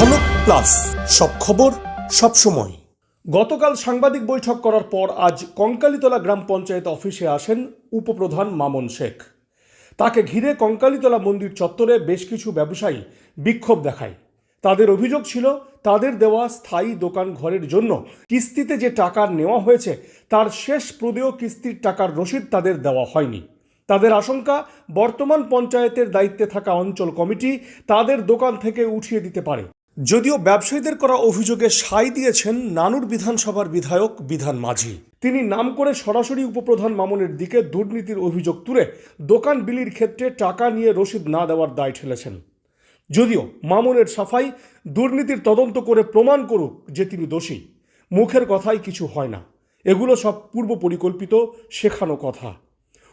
ঝলক প্লাস সব খবর, সব সময়। গতকাল সাংবাদিক বৈঠক করার পর আজ কঙ্কালীতলা গ্রাম পঞ্চায়েত অফিসে আসেন উপপ্রধান মামন শেখ। তাকে ঘিরে কঙ্কালীতলা মন্দির চত্বরে বেশ কিছু ব্যবসায়ী বিক্ষোভ দেখায়। তাদের অভিযোগ ছিল, তাদের দেওয়া স্থায়ী দোকান ঘরের জন্য কিস্তিতে যে টাকা নেওয়া হয়েছে, তার শেষ প্রদেয় কিস্তির টাকার রসিদ তাদের দেওয়া হয়নি। তাদের আশঙ্কা, বর্তমান পঞ্চায়েতের দায়িত্বে থাকা অঞ্চল কমিটি তাদের দোকান থেকে উঠিয়ে দিতে পারে। যদিও ব্যবসায়ীদের করা অভিযোগে সাই দিয়েছেন নানুর বিধানসভার বিধায়ক বিধান মাঝি। তিনি নাম করে সরাসরি উপপ্রধান মামুনের দিকে দুর্নীতির অভিযোগ তুলে দোকান বিলির ক্ষেত্রে টাকা নিয়ে রসিদ না দেওয়ার দায় ঠেলেছেন। যদিও মামুনের সাফাই দুর্নীতির তদন্ত করে প্রমাণ করুক যে তিনি দোষী, মুখের কথাই কিছু হয় না। এগুলো সব পূর্ব পরিকল্পিত শেখানো কথা।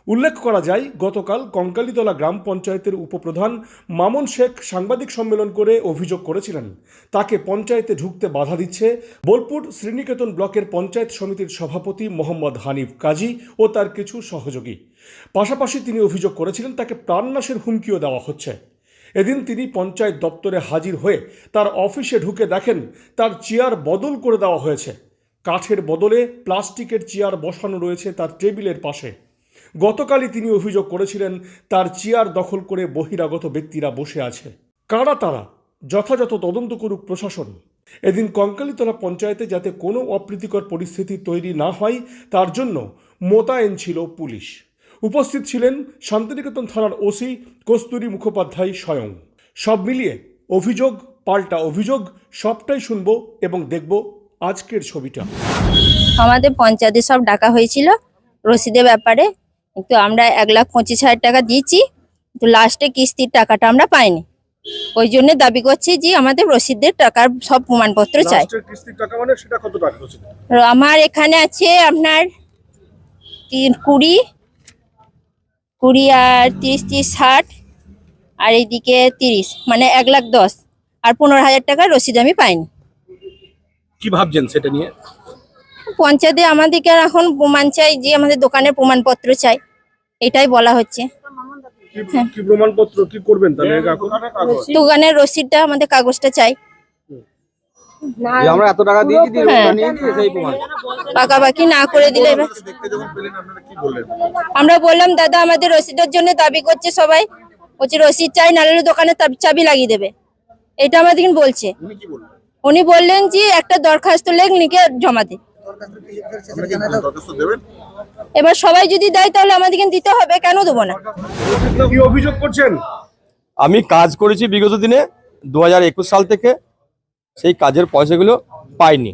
উল্লেখ করা যায়, গতকাল কঙ্কালীতলা গ্রাম পঞ্চায়েতের উপপ্রধান মামুন শেখ সাংবাদিক সম্মেলন করে অভিযোগ করেছিলেন। তাকে পঞ্চায়েতে ঢুকতে বাধা দিচ্ছে বোলপুর শ্রীনিকেতন ব্লকের পঞ্চায়েত সমিতির সভাপতি মোহাম্মদ হানিফ কাজী ও তার কিছু সহযোগী। পাশাপাশি তিনি অভিযোগ করেছিলেন, তাকে প্রাণনাশের হুমকিও দেওয়া হচ্ছে। এদিন তিনি পঞ্চায়েত দপ্তরে হাজির হয়ে তার অফিসে ঢুকে দেখেন, তার চেয়ার বদল করে দেওয়া হয়েছে। কাঠের বদলে প্লাস্টিকের চেয়ার বসানো রয়েছে তার টেবিলের পাশে। গতকালই তিনি অভিযোগ করেছিলেন, তার চেয়ার দখল করে বহিরাগত ব্যক্তিরা বসে আছে। কারা তারা? যথাযথ তদন্ত করুক প্রশাসন। এদিন কঙ্কালীতলা পঞ্চায়েতে যাতে কোনো অপ্রীতিকর পরিস্থিতি তৈরি না হয়, তার জন্য মোতায়েন ছিল পুলিশ। উপস্থিত ছিলেন শান্তিনিকেতন থানার ওসি কস্তুরী মুখোপাধ্যায় স্বয়ং। সব মিলিয়ে অভিযোগ, পাল্টা অভিযোগ, সবটাই শুনব এবং দেখব আজকের ছবিটা। আমাদের পঞ্চায়েতে সব ডাকা হয়েছিল, রসিদের ব্যাপারে কিন্তু আমরা এক লাখ পঁচিশ হাজার টাকা দিয়েছি কিন্তু লাস্টে কিস্তির টাকাটা আমরা পাইনি। ওই জন্য দাবি করছি যে আমাদের রসিদের টাকার সব প্রমাণপত্র চাই। মানে আমার এখানে আছে আপনার কুড়ি কুড়ি আর তিরিশ তিরিশ ষাট আর এইদিকে তিরিশ মানে এক লাখ দশ আর পনেরো হাজার টাকার রসিদ আমি পাইনি। কি ভাবছেন সেটা নিয়ে? পঞ্চায়েতে আমাদেরকে এখন প্রমাণ চাই যে আমাদের দোকানের প্রমাণপত্র চাই। এটাই বলা হচ্ছে। কি কি প্রমাণপত্র? কি করবেন তাহলে দোকানের রসিদটা আমাদের কাগজটা চাই। আমরা এত টাকা দিয়েছি দিয়ে হ্যাঁ। রোজগার নিয়েছি সেই প্রমাণ? পাকাপাকি না করে দিলে এবার দেখতে যখন পেলেন আপনারা কি বললেন? আমরা বললাম দাদা আমাদের রসিদের জন্য দাবি করছে সবাই। বলছে রসিদ চাই নাহলে দোকানে চাবি লাগিয়ে দেবে। এটা আমাদের বলছে। উনি বললেন? যে একটা দরখাস্ত লেখ নিকে জমা দে। এবার সবাই যদি দেয় তাহলে আমাদেরকে দিতে হবে কেন দেবো না? কি অভিযোগ করছেন? আমি কাজ করেছি বিগত দিনে দু হাজার একুশ সাল থেকে সেই কাজের পয়সাগুলো পাইনি।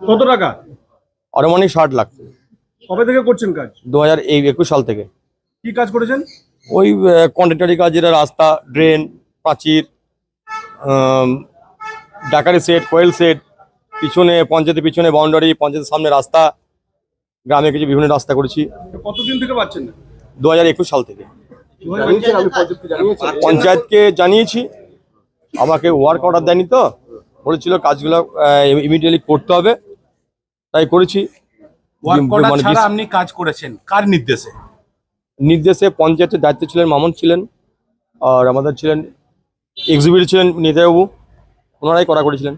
কত টাকা? আনুমানিক ষাট লাখ। কবে থেকে করছেন কাজ? দু হাজার এই একুশ সাল থেকে। কি কাজ করেছেন? ওই কন্ট্রাক্টারি কাজ যেটা রাস্তা ড্রেন প্রাচীর ডাকারি সেট কোয়েল সেট পিছনে পঞ্চায়েতের পিছনে বাউন্ডারি পঞ্চায়েতের সামনে রাস্তা গ্রামে কিছু বিভিন্ন রাস্তা করেছি। কতদিন থেকে পাচ্ছেন দু হাজার একুশ সাল থেকে। পঞ্চায়েতকে জানিয়েছি আমাকে ওয়ার্ক অর্ডার দেয়নি তো বলেছিল কাজগুলো ইমিডিয়েটলি করতে হবে তাই করেছি। মানে আপনি কাজ করেছেন কার নির্দেশে? নির্দেশে পঞ্চায়েতের দায়িত্বে ছিলেন মামুন ছিলেন আর আমাদের ছিলেন এক্সিবিট ছিলেন নেতাবাবু ওনারাই করা করেছিলেন।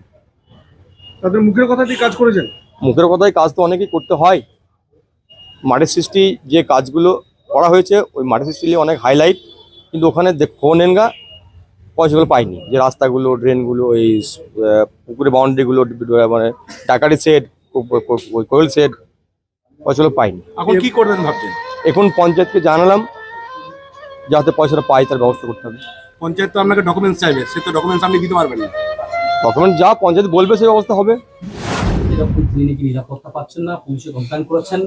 তাদের মুখের কথা দিয়ে কাজ করেছেন? মুখের কথায় কাজ তো অনেকেই করতে হয়। মাটির সৃষ্টি যে কাজগুলো করা হয়েছে ওই মাটির সৃষ্টি নিয়ে অনেক হাইলাইট কিন্তু ওখানে নেন গা পয়সাগুলো পাইনি যে রাস্তাগুলো ড্রেনগুলো এই পুকুরের পুকুরে বাউন্ডারিগুলো মানে টাকারি সেট কোয়েল সেট পয়সাগুলো পাইনি এখন কি করবেন ভাবছেন? এখন পঞ্চায়েতকে জানালাম যাতে পয়সাটা পাই তার ব্যবস্থা করতে হবে। পঞ্চায়েত তো আপনাকে ডকুমেন্টস চাইবে সে তো ডকুমেন্টস আপনি দিতে পারবেন না। ডকুমেন্ট যা পঞ্চায়েত বলবে সেই অবস্থা হবে। এরকম ক্লিনিকে নিরাপত্তা পাচ্ছেন না পুলিশে কমপ্লেন করেছেন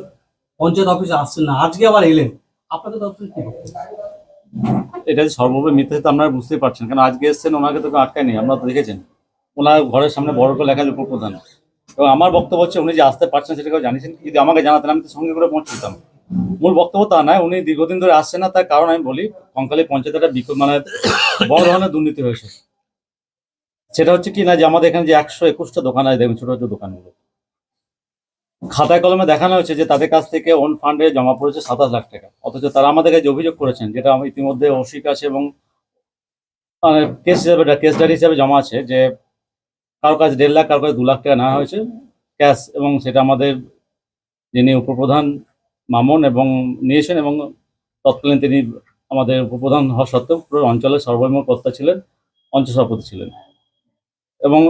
পঞ্চায়েত অফিসে আসছেন না আজকে আবার এলেন। আপনাদের দপ্তরে কি এটা যে সর্বোপরি মিথ্যা তো আপনারা বুঝতেই পারছেন কারণ আজকে এসছেন ওনাকে তো আটকায়নি আপনারা তো দেখেছেন। ওনার ঘরের সামনে বড় করে লেখা উপপ্রধান। এবং আমার বক্তব্য হচ্ছে উনি যে আসতে পারছেন সেটা কেউ জানিয়েছেন যদি আমাকে জানাতেন আমি তো সঙ্গে করে পৌঁছে দিতাম মূল বক্তব্য তা নয় উনি দীর্ঘদিন ধরে আসছেন না তার কারণ আমি বলি কঙ্কালী পঞ্চায়েত একটা বিক্ষোভ মানে বড় ধরনের দুর্নীতি হয়েছে। সেটা হচ্ছে কি না যে আমাদের এখানে যে একশো একুশটা দোকান আছে দেখবেন ছোট ছোট দোকানগুলো। খাতায় কলমে দেখানো হয়েছে যে তাদের কাছ থেকে ওন ফান্ডে জমা পড়েছে সাতাশ লাখ টাকা। অথচ তারা আমাদের কাছে অভিযোগ করেছেন, যেটা আমি ইতিমধ্যে ওসির কাছে এবং মানে কেস হিসাবে কেস ডায়েরি হিসাবে জমা আছে যে কারও কাছে দেড় লাখ, কারও কাছে দু লাখ টাকা নেওয়া হয়েছে ক্যাশ এবং সেটা আমাদের যিনি উপপ্রধান মামুন এবং নিয়েছেন এবং তৎকালীন তিনি আমাদের উপপ্রধান হওয়া সত্ত্বেও পুরো অঞ্চলের সর্বমোট কর্তা ছিলেন, অঞ্চল সভাপতি ছিলেন। এবং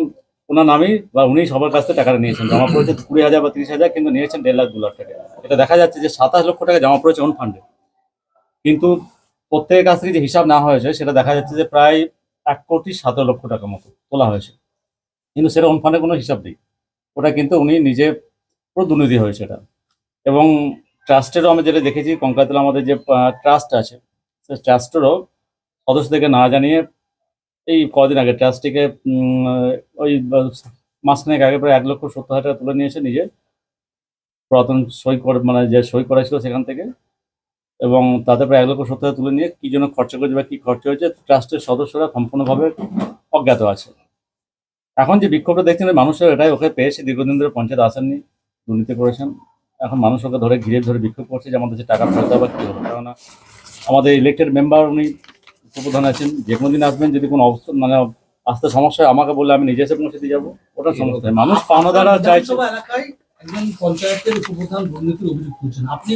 ওনার নামেই বা উনি সবার কাছ থেকে টাকাটা নিয়েছেন। জমা পড়েছে কুড়ি হাজার বা তিরিশ হাজার, কিন্তু নিয়েছেন দেড় লাখ, দু লাখ টাকা। এটা দেখা যাচ্ছে যে সাতাশ লক্ষ টাকা জমা পড়েছে অন ফান্ডে কিন্তু প্রত্যেকের কাছ থেকে যে হিসাব না হয়েছে, সেটা দেখা যাচ্ছে যে প্রায় এক কোটি সতেরো লক্ষ টাকা মতো তোলা হয়েছে। কিন্তু সেটা ওন ফান্ডে কোনো হিসাব নেই। ওটা কিন্তু উনি নিজে পুরো দুর্নীতি হয়েছে এটা। এবং ট্রাস্টেরও আমি যেটা দেখেছি কঙ্কাতলা আমাদের যে ট্রাস্ট আছে সে ট্রাস্টেরও সদস্যদেরকে না জানিয়ে এই কদিন আগে ট্রাস্টটিকে ওই মাসখানেক আগে প্রায় এক লক্ষ সত্তর হাজার টাকা তুলে নিয়েছে নিজে পুরাতন সই করে মানে যে সই করা ছিল সেখান থেকে। এবং তাতে প্রায় এক লক্ষ সত্তর হাজার তুলে নিয়ে কি জন্য খরচা করেছে বা কি খরচা হয়েছে ট্রাস্টের সদস্যরা সম্পূর্ণভাবে অজ্ঞাত আছে। এখন যে বিক্ষোভটা দেখছেন, মানুষের এটাই ওকে পেয়েছে, দীর্ঘদিন ধরে পঞ্চায়েত আসেননি, দুর্নীতি করেছেন। এখন মানুষ ওকে ধরে, ঘিরে ধরে বিক্ষোভ করছে যে আমাদের যে টাকা ফেরত দেওয়া কি হবে। কেননা আমাদের ইলেক্টেড মেম্বার উনি উপপ্রধান আছেন যে কোনো দিন আসবেন যদি কোনো অবস্থা মানে আসতে সমস্যা হয় আমাকে বললে আমি নিজে এসে পৌঁছে দিয়ে যাব। ওটা সমস্যা মানুষ পাওনা দ্বারা চাইছে। একজন পঞ্চায়েতের উপপ্রধান দুর্নীতির অভিযোগ তুলছেন। আপনি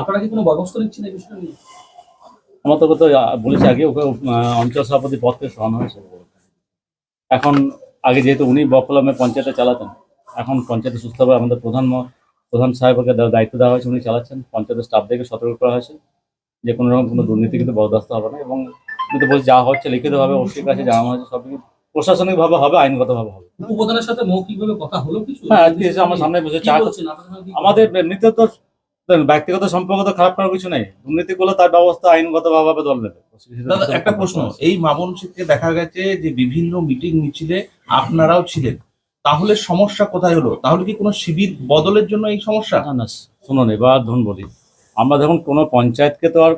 আপনারা কি কোনো ব্যবস্থা নিচ্ছেন এই বিষয়ে নিয়ে? আমার তো বলেছি আগে ওকে অঞ্চল সভাপতি পদ থেকে সরানো হয়েছে এখন আগে যেহেতু উনি বকলমে পঞ্চায়েতে চালাতেন এখন পঞ্চায়েতে সুস্থভাবে আমাদের প্রধান প্রধান সাহেবকে দায়িত্ব দেওয়া হয়েছে উনি চালাচ্ছেন। পঞ্চায়েতের স্টাফদেরকে সতর্ক করা হয়েছে। যে কোনো রকম কোনো দুর্নীতি কিন্তু বরদাস্ত হবে না এবং কিন্তু বলছি যা হচ্ছে লিখিত লিখিতভাবে ওসির কাছে জানানো হয়েছে সব কিছু প্রশাসনিকভাবে হবে আইনগতভাবে হবে। উপপ্রধানের সাথে মৌখিকভাবে কথা হলো কিছু? হ্যাঁ আজকে এসে আমার সামনে বসে চা আমাদের এমনিতে তো ব্যক্তিগত সম্পর্ক তো খারাপ করার কিছু নেই। দুর্নীতি করলে তার ব্যবস্থা আইনগতভাবে দল নেবে। একটা প্রশ্ন। এই মামুন শেখকে দেখা গেছে যে বিভিন্ন মিটিং মিছিলে আপনারাও ছিলেন। তাহলে সমস্যা কোথায় হলো? তাহলে কি কোনো শিবির বদলের জন্য এই সমস্যা? না না শুনুন এবার ধরুন বলি। আমরা দেখুন কোনো পঞ্চায়েতকে তো আর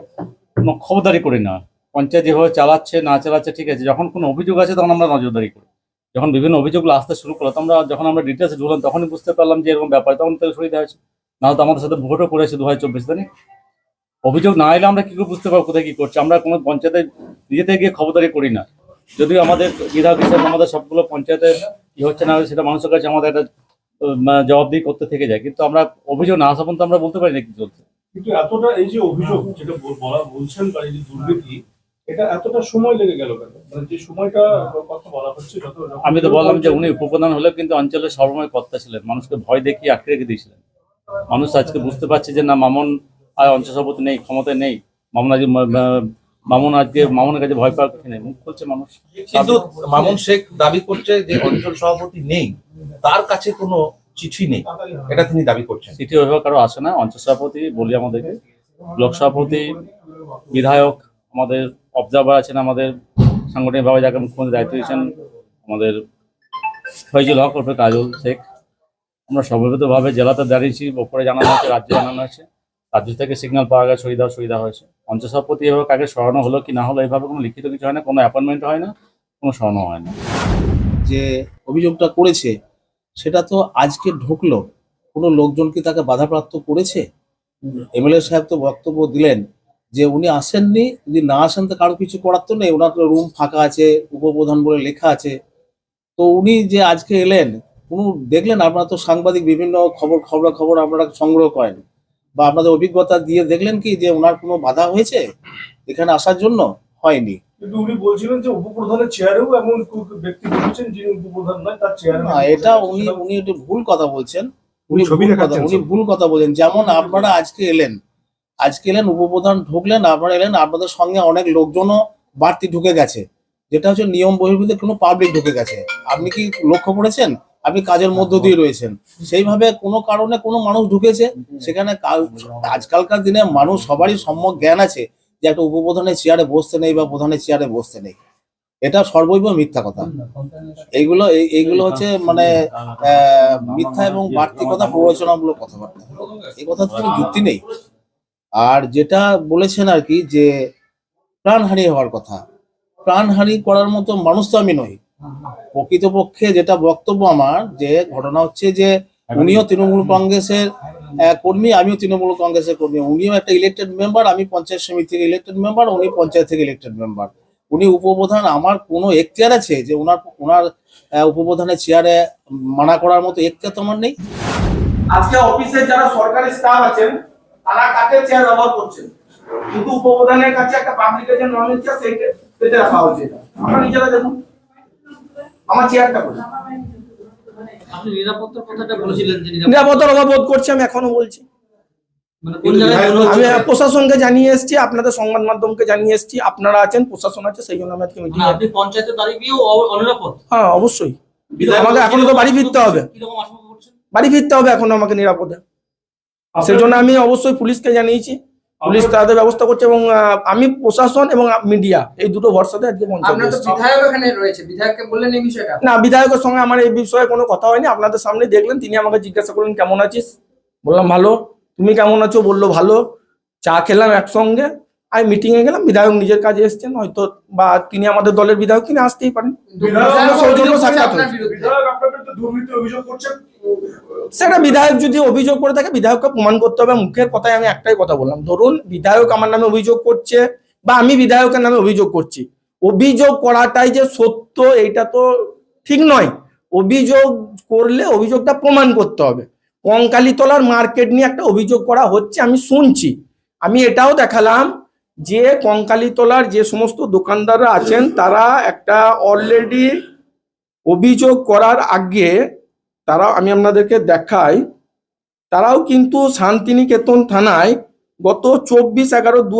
কোনো খবরদারি করি না। পঞ্চায়েত যেভাবে চালাচ্ছে, না চালাচ্ছে, ঠিক আছে, যখন কোনো অভিযোগ আছে তখন আমরা নজরদারি করি। যখন বিভিন্ন অভিযোগগুলো আসতে শুরু করল আমরা যখন আমরা ডিটেলসে ঢুকলাম, তখনই বুঝতে পারলাম যে এরকম ব্যাপার, তখন তো সরিয়ে দেওয়া হয়েছে। না তো আমাদের সাথে ভোটও করেছে দু হাজার চব্বিশ তারিখ। অভিযোগ না এলে আমরা কি করে বুঝতে পারব কোথায় কি করছে? আমরা কোনো পঞ্চায়েতে নিজেতে গিয়ে খবরদারি করি না। যদিও আমাদের বিধায়ক হিসেবে আমাদের সবগুলো পঞ্চায়েতের কি হচ্ছে না সেটা মানুষের কাছে আমাদের একটা জবাবদিহি করতে থেকে যায়। কিন্তু আমরা অভিযোগ না আসা পর্যন্ত আমরা বলতে পারি না কি চলছে। কিন্তু এতটা এই যে অভিযোগ, যেটা বলা, বলছেন বা এই যে দুর্নীতি এটা এতটা সময় লেগে গেল কেন? মানে যে সময়টা কথা বলা হচ্ছে যত আমি তো বললাম যে উনি উপপ্রধান হলেও কিন্তু অঞ্চলের সর্বময় কর্তা ছিলেন। মানুষকে ভয় দেখিয়ে আটকে রেখে দিয়েছিলেন মানুষ আজকে বুঝতে পারছে যে না মামুন আর অঞ্চল সভাপতি নেই ক্ষমতায় নেই। মামুন আজকে মামুন আজকে মামুনের কাছে ভয় পাওয়ার কিছু নেই। মুখ খুলছে মানুষ। কিন্তু মামুন শেখ দাবি করছে যে অঞ্চল সভাপতি নেই। তার কাছে কোনো চিঠি নেই। এটা তিনি দাবি করছেন। সিটি অভিভাবক কারও আসে না। অঞ্চল সভাপতি বলি আমাদেরকে। ব্লক সভাপতি বিধায়ক আমাদের অবজারভার আছেন আমাদের সাংগঠনিকভাবে যাকে মুখ্যমন্ত্রী দায়িত্ব দিয়েছেন, আমাদের ফয়জুল হক ওরফে কাজল শেখ। আমরা সর্ববিধভাবে জেলাতে দাঁড়িয়েছি, ওপরে জানানো হয়েছে, রাজ্যে জানানো হয়েছে। রাজ্য থেকে সিগন্যাল পাওয়া গেছে, সুবিধা সুবিধা হয়েছে। অঞ্চল সভাপতি এভাবে কাকে সরানো হলো কি না হলো এইভাবে কোনো লিখিত কিছু হয় না, কোনো অ্যাপয়েন্টমেন্ট হয় না, কোনো সরানো হয় না। যে অভিযোগটা করেছে, সেটা তো আজকে ঢুকলো। কোনো লোকজন কি তাকে বাধাপ্রাপ্ত করেছে? এমএলএ সাহেব তো বক্তব্য দিলেন। যে উনি আসেননি যদি না আসেন তো কারও কিছু করার তো নেই ওনার রুম ফাঁকা আছে উপপ্রধান বলে লেখা আছে। তো উনি যে আজকে এলেন কোনো দেখলেন আপনারা তো সাংবাদিক বিভিন্ন খবর খবর খবর আপনারা সংগ্রহ করেন। বা আপনাদের অভিজ্ঞতা দিয়ে দেখলেন কি যে ওনার কোনো বাধা হয়েছে? এখানে আসার জন্য হয়নি। কিন্তু উনি বলছিলেন যে উপপ্রধানের চেয়ারেও এমন ব্যক্তি বসেছেন যিনি উপপ্রধান নয় তার চেয়ারে না এটা উনি উনি একটু ভুল কথা বলছেন। উনি ভুল কথা উনি ভুল কথা বলছেন। যেমন আপনারা আজকে এলেন আজকে এলেন উপপ্রধান ঢুকলেন, আপনারা এলেন, আপনাদের সঙ্গে অনেক লোকজনও বাড়তি ঢুকে গেছে। যেটা হচ্ছে নিয়ম বহির্ভূত, কোনো পাবলিক ঢুকে গেছে। আপনি কি লক্ষ্য করেছেন? আপনি কাজের মধ্য দিয়ে রয়েছেন। সেইভাবে কোনো কারণে কোনো মানুষ ঢুকেছে, সেখানে আজকালকার দিনে মানুষ সবারই সম্যক জ্ঞান আছে যে একটা উপপ্রধানের চেয়ারে বসতে নেই বা প্রধানের চেয়ারে বসতে নেই। এটা সর্বৈব মিথ্যা কথা। এইগুলো, এই- এইগুলো হচ্ছে মানে মিথ্যা এবং বাড়তি কথা, প্ররোচনামূলক কথাবার্তা। এই কথা কোনো যুক্তি নেই। আর যেটা বলেছেন আর কি যে প্রাণহানি হওয়ার কথা। প্রাণহানি করার মতো মানুষ তো আমি নই। প্রকৃতপক্ষে যেটা বক্তব্য আমার যে ঘটনা হচ্ছে যে উনিও তৃণমূল কংগ্রেসের কর্মী, আমিও তৃণমূল কংগ্রেসের কর্মী। উনিও একটা ইলেক্টেড মেম্বার আমি পঞ্চায়েত সমিতি থেকে ইলেক্টেড মেম্বার উনি পঞ্চায়েত থেকে ইলেক্টেড মেম্বার উনি উপপ্রধান, আমার কোনো এখতিয়ার আছে যে ওনার ওনার উপপ্রধানের চেয়ারে মানা করার মতো এখতিয়ার তো আমার নেই। আজকে অফিসে যারা সরকারি স্টাফ আছেন তারা কাকে চেয়ার ব্যবহার করছেন কিন্তু উপপ্রধানের কাছে একটা পাবলিকের যে নলেজ চেয়ার সেই পেতে রাখা হয়েছে এটা। আপনারা নিজেরা দেখুন। আমার চেয়ারটা বলুন। আপনি নিরাপত্তার কথাটা বলেছিলেন যে নিরাপত্তার অভাব বোধ করছি আমি এখনও বলছি। মানে কোন জায়গায় আমি প্রশাসনকে জানিয়ে এসেছি আপনাদের সংবাদ মাধ্যমকে জানিয়ে এসেছি আপনারা আছেন প্রশাসন আছে সেই জন্য আমি আজকে মিটিং মানে আপনি পঞ্চায়েতের দাঁড়িয়েও অনিরাপদ? হ্যাঁ অবশ্যই। আমাকে এখনও তো বাড়ি ফিরতে হবে। বাড়ি ফিরতে হবে এখনও আমাকে নিরাপদে। সেই জন্য আমি অবশ্যই পুলিশকে জানিয়েছি। পুলিশ তাদের ব্যবস্থা করছে এবং আমি প্রশাসন এবং মিডিয়া এই দুটো ভরসাতে আজকে পঞ্চায়েত আপনার তো বিধায়ক এখানে রয়েছে। বিধায়ককে বললেন এই বিষয়টা? না বিধায়কের সঙ্গে আমার এই বিষয়ে কোনো কথা হয়নি। আপনাদের সামনে দেখলেন তিনি আমাকে জিজ্ঞাসা করলেন কেমন আছিস? বললাম ভালো। তুমি কেমন আছো? বলল ভালো। চা খেলাম একসঙ্গে। আমি মিটিং এ গেলাম বিধায়ক নিজের কাজে এসেছেন হয়তো বা তিনি আমাদের দলের বিধায়ক তিনি আসতেই পারেন। সেটা বিধায়ক যদি অভিযোগ করে থাকে বিধায়ককে প্রমাণ করতে হবে। মুখের কথায় আমি একটাই কথা বললাম ধরুন বিধায়ক আমার নামে অভিযোগ করছে বা আমি বিধায়কের নামে অভিযোগ করছি। অভিযোগ করাটাই যে সত্য এইটা তো ঠিক নয়। অভিযোগ করলে অভিযোগটা প্রমাণ করতে হবে। কঙ্কালীতলার মার্কেট নিয়ে একটা অভিযোগ করা হচ্ছে আমি শুনছি। আমি এটাও দেখালাম যে কঙ্কালীতলার যে সমস্ত দোকানদাররা আছেন, তারা একটা অলরেডি অভিযোগ করার আগে তারা আমি আপনাদেরকে দেখাই, তারাও কিন্তু শান্তিনিকেতন থানায় গত চব্বিশ এগারো দু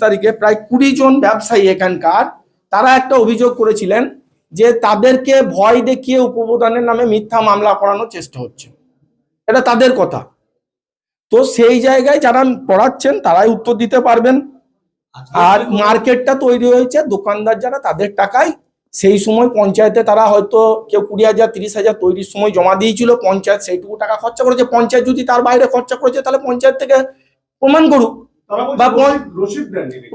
তারিখে প্রায় কুড়ি জন ব্যবসায়ী এখানকার, তারা একটা অভিযোগ করেছিলেন যে তাদেরকে ভয় দেখিয়ে উপপ্রধানের নামে মিথ্যা মামলা করানোর চেষ্টা হচ্ছে। এটা তাদের কথা। তো সেই জায়গায় যারা পড়াচ্ছেন, তারাই উত্তর দিতে পারবেন। আর মার্কেটটা তৈরি হয়েছে দোকানদার যারা তাদের টাকায় সেই সময় পঞ্চায়েতে তারা হয়তো কেউ কুড়ি হাজার তিরিশ হাজার তৈরির সময় জমা দিয়েছিল পঞ্চায়েত সেইটুকু টাকা খরচা করেছে। পঞ্চায়েত যদি তার বাইরে খরচা করেছে তাহলে পঞ্চায়েত থেকে প্রমাণ করুক। বা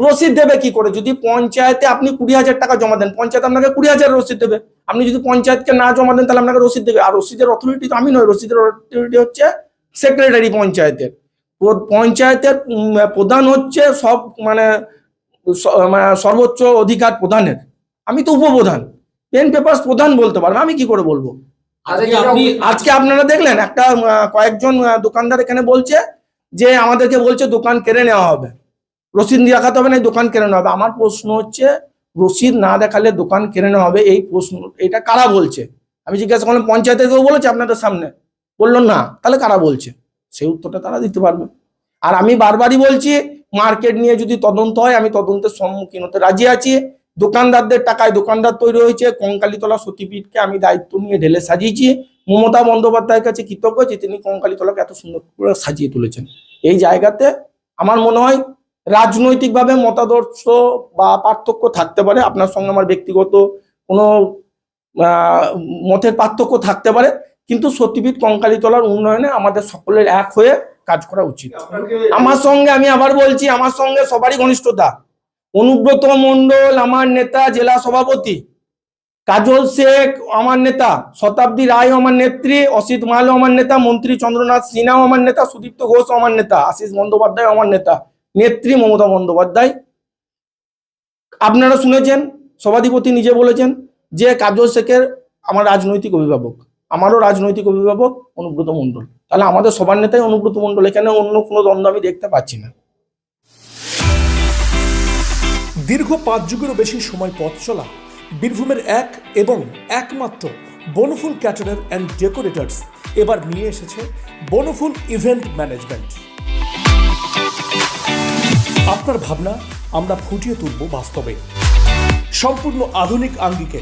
রসিদ দেবে কি করে? যদি পঞ্চায়েতে আপনি কুড়ি হাজার টাকা জমা দেন পঞ্চায়েত আপনাকে কুড়ি হাজার রসিদ দেবে। আপনি যদি পঞ্চায়েতকে না জমা দেন তাহলে আপনাকে রসিদ দেবে। আর রসিদের অথরিটি তো আমি নয় রসিদের অথরিটি হচ্ছে সেক্রেটারি পঞ্চায়েতের। পঞ্চায়েতের প্রধান হচ্ছে সব মানে মানে সর্বোচ্চ অধিকার প্রধানের। আমি তো উপপ্রধান। পেন পেপার প্রধান বলতে পারব আমি কি করে বলব? আজকে আপনি আজকে আপনারা দেখলেন একটা কয়েকজন দোকানদার এখানে বলছে যে আমাদেরকে বলছে দোকান কেড়ে নেওয়া হবে। রসিদ দেখাতে হবে না এই দোকান কেড়ে নেওয়া হবে। আমার প্রশ্ন হচ্ছে রসিদ না দেখালে দোকান কেড়ে নেওয়া হবে এই প্রশ্ন এটা কারা বলছে? আমি জিজ্ঞাসা করলাম পঞ্চায়েতে কেউ বলেছে আপনাদের সামনে? বলল না তাহলে কারা বলছে? সেই উত্তরটা তারা দিতে পারবে। আর আমি বারবারই বলছি, মার্কেট নিয়ে যদি তদন্ত হয়, আমি তদন্তের সম্মুখীন হতে রাজি আছি। দোকানদারদের টাকায় দোকানদার তৈরি হয়েছে, কঙ্কালীতলা সতীপীঠকে আমি দায়িত্ব নিয়ে ঢেলে সাজিয়েছি। মমতা বন্দ্যোপাধ্যায়ের কাছে কৃতজ্ঞ যে তিনি কঙ্কালীতলাকে এত সুন্দর করে সাজিয়ে তুলেছেন। এই জায়গাতে আমার মনে হয় রাজনৈতিকভাবে মতাদর্শ বা পার্থক্য থাকতে পারে। আপনার সঙ্গে আমার ব্যক্তিগত কোনো মতের পার্থক্য থাকতে পারে। কিন্তু সত্যিপীঠ কঙ্কালীতলার উন্নয়নে আমাদের সকলের এক হয়ে কাজ করা উচিত। আমার সঙ্গে আমি আবার বলছি আমার সঙ্গে সবারই ঘনিষ্ঠতা। অনুব্রত মণ্ডল আমার নেতা জেলা সভাপতি। কাজল শেখ আমার নেতা শতাব্দী রায় আমার নেত্রী অসিত মাহালো আমার নেতা মন্ত্রী চন্দ্রনাথ সিনহাও আমার নেতা সুদীপ্ত ঘোষ আমার নেতা আশিস বন্দ্যোপাধ্যায় আমার নেতা নেত্রী মমতা বন্দ্যোপাধ্যায়। আপনারা শুনেছেন সভাধিপতি নিজে বলেছেন যে কাজল শেখের আমার রাজনৈতিক অভিভাবক। আমারও রাজনৈতিক অভিভাবক অনুব্রত মণ্ডল। তাহলে আমাদের সবার নেতাই অনুব্রত মণ্ডল, এখানে অন্য কোনো দ্বন্দ্ব আমি দেখতে পাচ্ছি না। দীর্ঘ পাঁচ যুগেরও বেশি সময় পথ চলা, বীরভূমের এক এবং একমাত্র বনফুল ক্যাটারার অ্যান্ড ডেকোরেটার্স এবার নিয়ে এসেছে বনফুল ইভেন্ট ম্যানেজমেন্ট আপনার ভাবনা আমরা ফুটিয়ে তুলব বাস্তবে। সম্পূর্ণ আধুনিক আঙ্গিকে